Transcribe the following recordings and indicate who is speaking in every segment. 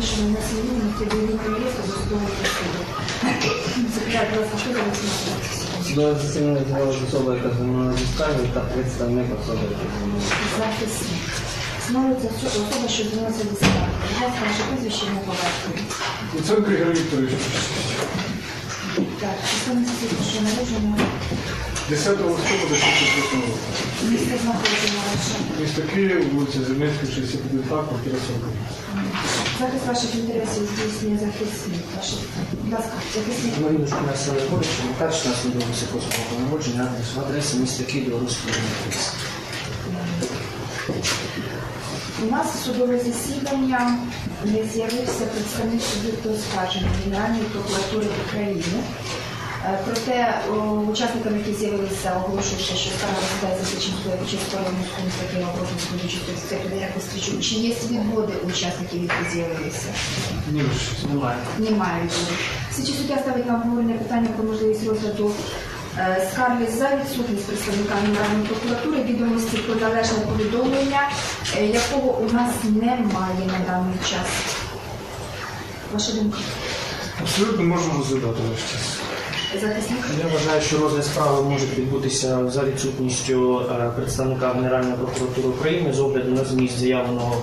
Speaker 1: Генеральної прокуратури України щодо внесення змін до єдиного реєстру досудового розслідування. Секретар, будь ласка, знаходиться?
Speaker 2: Судове засідання з'явилася особа, яка звернула зі скаргою та представник особи, яка звернула.
Speaker 1: Захисник. Встановлюється осо- особа, що звернулася до скарги. Будь ласка, ваше прізвище не побачили.
Speaker 3: Луценко Ігор Вікторович,
Speaker 1: Так, представниця світу, що народження,
Speaker 3: 10 листопада 68 року.
Speaker 1: місце знаходження ваше.
Speaker 3: Місто Київ, вулиця Зернецька, 61 А, квартира 40.
Speaker 1: Захист ваших інтересів здійснює захисник. Будь ласка, захисник.
Speaker 4: Маріночку Насили Горичу, перший нас відомився по народження, адрес в адресі міста Київ, Білоруської адреси.
Speaker 1: У нас судове засідання не з'явився представник суб'єкту оскарження Генеральної прокуратури України. Е, Проте учасникам, які з'явилися, оголошуючи, що скарга розглядається слідчим судом чи сторону констативно проти судячи секретаря як слідчу. Чи є відводи учасників, які з'явилися?
Speaker 3: Ні,
Speaker 4: Немає.
Speaker 1: Немає відводу. Слідчий суддя ставить на обговорення питання про можливість розгляду е, скарги за відсутність представника Генеральної прокуратури, відомості про належне повідомлення, е, якого у нас немає на даний час. Ваша думка?
Speaker 3: абсолютно можна розглядати ваш час.
Speaker 1: Захисник?
Speaker 4: Я вважаю, що розгляд справи може відбутися за відсутністю е, представника Генеральної прокуратури України з огляду на зміст заявленого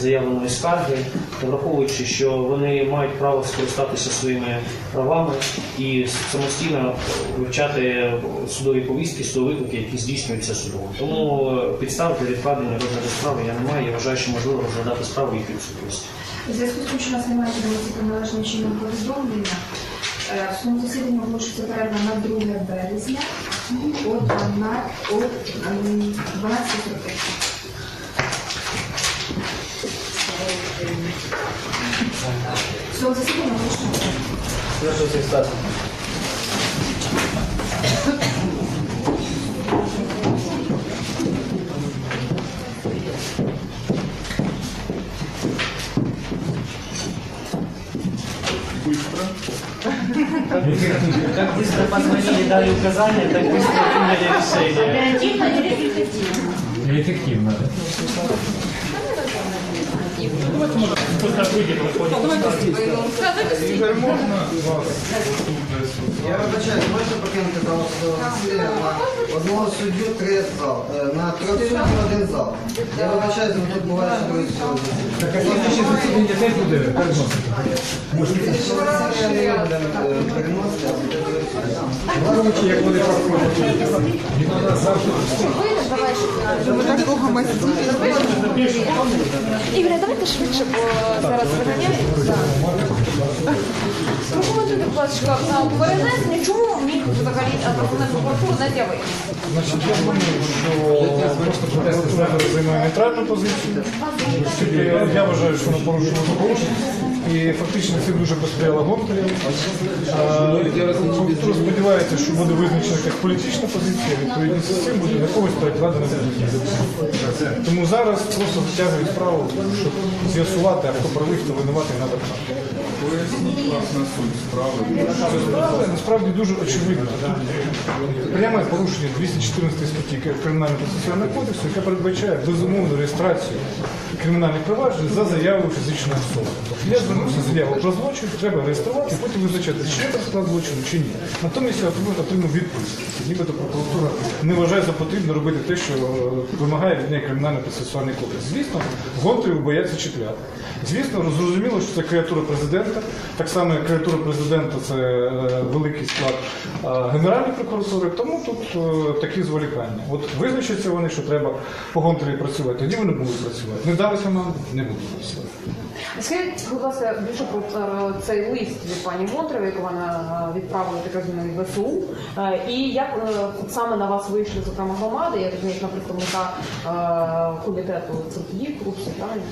Speaker 4: заявленої скарги, враховуючи, що вони мають право скористатися своїми правами і самостійно вивчати судові повістки, судові виклики, які здійснюються судом. Тому підстав для відкладення розгляду справи я не маю. Я вважаю, що можливо розглядати справу їх відсутності.
Speaker 1: У зв'язку з тим, що у нас немає належним чином повідомлення, в цьому засіданні оголошується перерва на 2 березня о 12 о, ем, 12.45. Цього засідання оголошується.
Speaker 2: Прошу всіх
Speaker 4: Как быстро позвонили, дали указания, так быстро приняли решение.
Speaker 5: Неэффективно.
Speaker 3: Ігор, можна вас наступне
Speaker 6: Я вибачаю, можете покинути зал засідання на одного суддю три зал, е, на трьох суддів один зал. Я вибачаю, за тут буває, що ви.
Speaker 5: Так а слідче засідання теж буде переносити.
Speaker 6: Засідання не будемо е, переносити, а буде друге суддя.
Speaker 5: Враховуючи, як вони проходять.
Speaker 7: Ігоря, давайте швидше, бо зараз виганяється. Прокоментуйте, будь ласка, на перенесення, чому міг взагалі адвокат прокуратури не з'явитися?
Speaker 3: Значить, я думаю, що просто прокуратура займає нейтральну позицію. Оскільки Я вважаю, що вона порушила закон. І фактично це дуже посприяла Гонтареві. Прокуратура сподівається, що буде визначена як політична позиція, відповідно з цим буде на когось перекладена позиція. Тому зараз просто затягують справу, щоб з'ясувати, а хто правий, хто винуватий на верхах.
Speaker 8: Поясніть власне суть справи.
Speaker 3: Насправді дуже очевидна. Пряме порушення 214 статті Кримінального процесуального кодексу, яка передбачає безумовну реєстрацію кримінальних проваджень за заявою фізичної особи. Звернувся з про злочин, треба реєструвати, потім визначати, чи це склад злочину, чи ні. Натомість я отримав, відповідь. Нібито прокуратура не вважає за потрібно робити те, що е, вимагає від неї кримінальний процесуальний кодекс. Звісно, гонтарів бояться чіпляти. Звісно, зрозуміло, що це креатура президента. Так само, як креатура президента це е, великий склад е, Генеральної прокуратури. Тому тут такі зволікання. От визначаться вони, що треба по гонтарі працювати, тоді вони будуть працювати. Не далися нам, не будуть працювати.
Speaker 7: Скажіть, будь ласка, більше про е, цей лист від пані Монтреви, яку вона е, відправила так розумію, від ВСУ. Е, І як саме на вас вийшли, зокрема, громади, я розумію, як на представника е, комітету протидії корупції, правильно?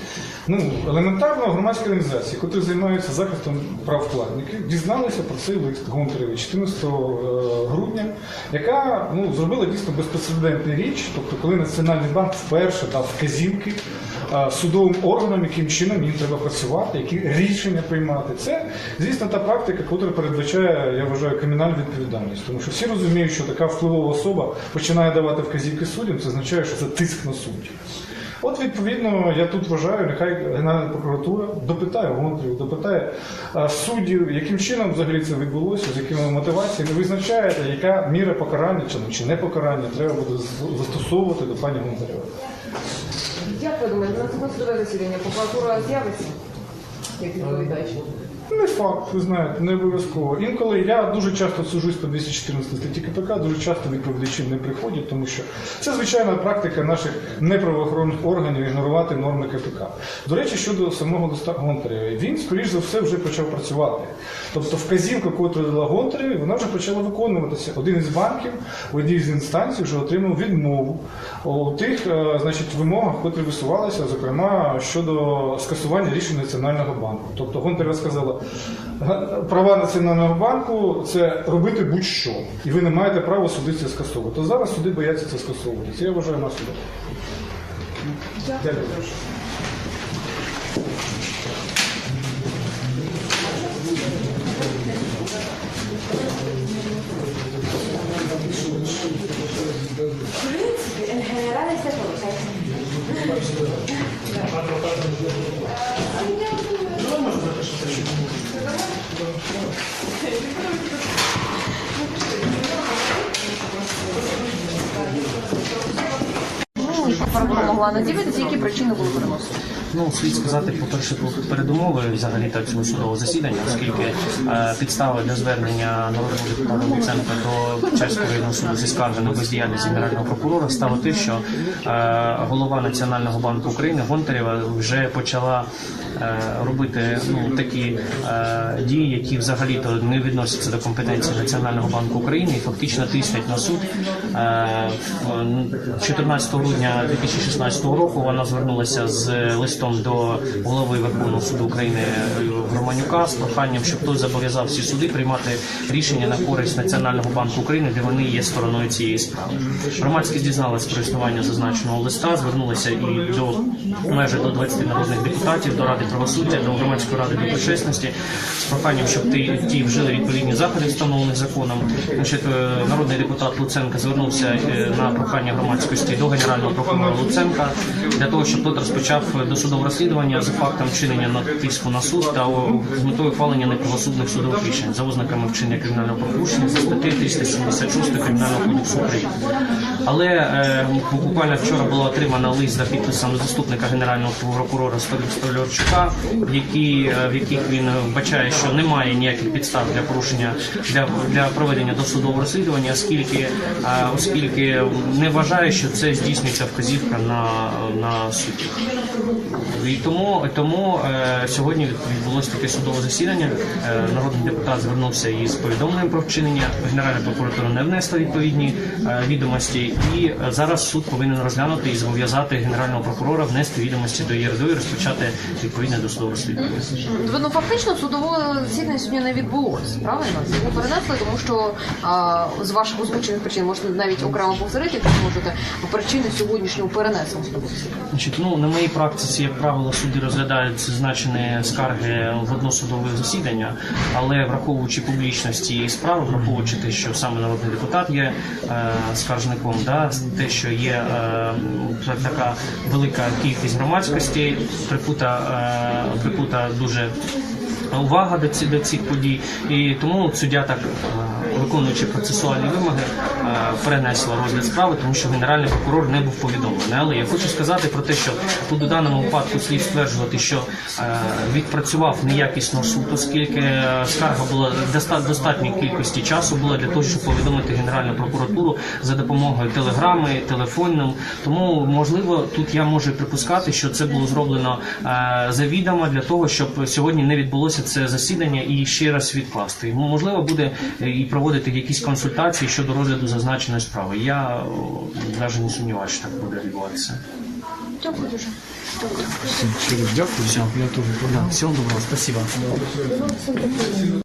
Speaker 3: Ну, елементарно громадські організації, які займаються захистом прав вкладників, дізналися про цей лист Гонтареві 14 грудня, яка ну, зробила дійсно безпрецедентну річ, тобто коли Національний банк вперше дав вказівки судовим органам, яким чином їм треба працювати, які рішення приймати. Це, звісно, та практика, яка передбачає, я вважаю, кримінальну відповідальність. Тому що всі розуміють, що така впливова особа починає давати вказівки суддям, це означає, що це тиск на суддів. От відповідно я тут вважаю, нехай Генеральна прокуратура допитає Гонтарів, допитає суддів, яким чином взагалі це відбулося, з якими мотиваціями визначаєте, яка міра покарання чи не покарання треба буде застосовувати до пані Гонтарєва.
Speaker 7: Як ви думаєте, на наступне судове засідання прокуратура з'явиться? Як відповідач?
Speaker 3: Не факт, ви знаєте, не обов'язково. Інколи я дуже часто сужусь по 214 статті КПК, дуже часто відповідачі не приходять, тому що це звичайна практика наших неправоохоронних органів ігнорувати норми КПК. До речі, щодо самого листа Гонтарєва, він, скоріш за все, вже почав працювати. Тобто вказівка, яку дала Гонтарєві, вона вже почала виконуватися. Один із банків в одній з інстанцій вже отримав відмову у тих е, значить, вимогах, котрі висувалися, зокрема щодо скасування рішень Національного банку. Тобто Гонтарєва сказала, «Га- права Національного банку це робити будь-що, і ви не маєте права суди це скасовувати. То зараз суди бояться це скасовувати. Це я вважаю наслідок. Дякую.
Speaker 7: Ну, 이렇게 могла не які причини були переносити?
Speaker 4: Ну, слід сказати, по-перше, про передумови взагалі так цього судового засідання, оскільки е, підстава для звернення народного депутата Луценка до Чеського районного суду зі скарги на бездіяльність генерального прокурора стало те, що е, голова Національного банку України Гонтарєва вже почала е, робити ну, такі е, дії, які взагалі-то не відносяться до компетенції Національного банку України і фактично тиснять на суд. Е, 14 грудня 2016 року вона звернулася з листом до голови Верховного суду України Романюка з проханням, щоб той зобов'язав всі суди приймати рішення на користь Національного банку України, де вони є стороною цієї справи. Громадськість дізналась про існування зазначеного листа, звернулася і до майже до 20 народних депутатів, до Ради правосуддя, до громадської ради доброчесності з проханням, щоб ті, ті вжили відповідні заходи, встановлені законом. Значить, е, народний депутат Луценко звернувся е, на прохання громадськості до генерального прокурора Луценка для того, щоб той розпочав досудове розслідування за фактом вчинення на тиску на суд та з метою ухвалення неправосудних судових рішень за ознаками вчинення кримінального правопорушення за статтею 376 Кримінального кодексу України. Але е, буквально вчора було отримано лист за підписом заступника генерального прокурора Столярчука, в е, в яких він вбачає, що немає ніяких підстав для порушення для, для проведення досудового розслідування, оскільки, е, оскільки не вважає, що це здійснюється вказівка на, на суд. І тому, тому е, сьогодні відбулося таке судове засідання. Е, народний депутат звернувся із повідомленням про вчинення. Генеральна прокуратура не внесла відповідні е, відомості, і е, зараз суд повинен розглянути і зобов'язати генерального прокурора внести відомості до ЄРДО і розпочати відповідне досудове розслідування.
Speaker 7: Ну, фактично судове засідання сьогодні не відбулося, правильно? Його перенесли, тому що а, з ваших озвучених причин, можете навіть окремо повторити, якщо можете, причини сьогоднішнього засідання.
Speaker 4: Значить, ну на моїй практиці, як правило, суди розглядають зазначені скарги в односудове засідання, але враховуючи публічність цієї справи, враховуючи те, що саме народний депутат є е, скаржником, да, те, що є е, така велика кількість громадськості, прикута, е, прикута дуже увага до цих подій, і тому суддя так, е, виконуючи процесуальні вимоги, е, перенесла розгляд справи, тому що генеральний прокурор не був повідомлений. Але я хочу сказати про те, що тут у даному випадку слід стверджувати, що е, відпрацював неякісно суд, оскільки е, скарга була доста- достатньої кількості часу була для того, щоб повідомити Генеральну прокуратуру за допомогою телеграми, телефонним. Тому можливо, тут я можу припускати, що це було зроблено завідомо для того, щоб сьогодні не відбулося це засідання і ще раз відкласти. Можливо, буде і проводити якісь консультації щодо розгляду зазначеної справи. Я навіть не сумніваюся, що так буде відбуватися.
Speaker 7: Дякую дуже.
Speaker 3: Дякую.
Speaker 4: Все, я теж. Всього доброго, спасибо.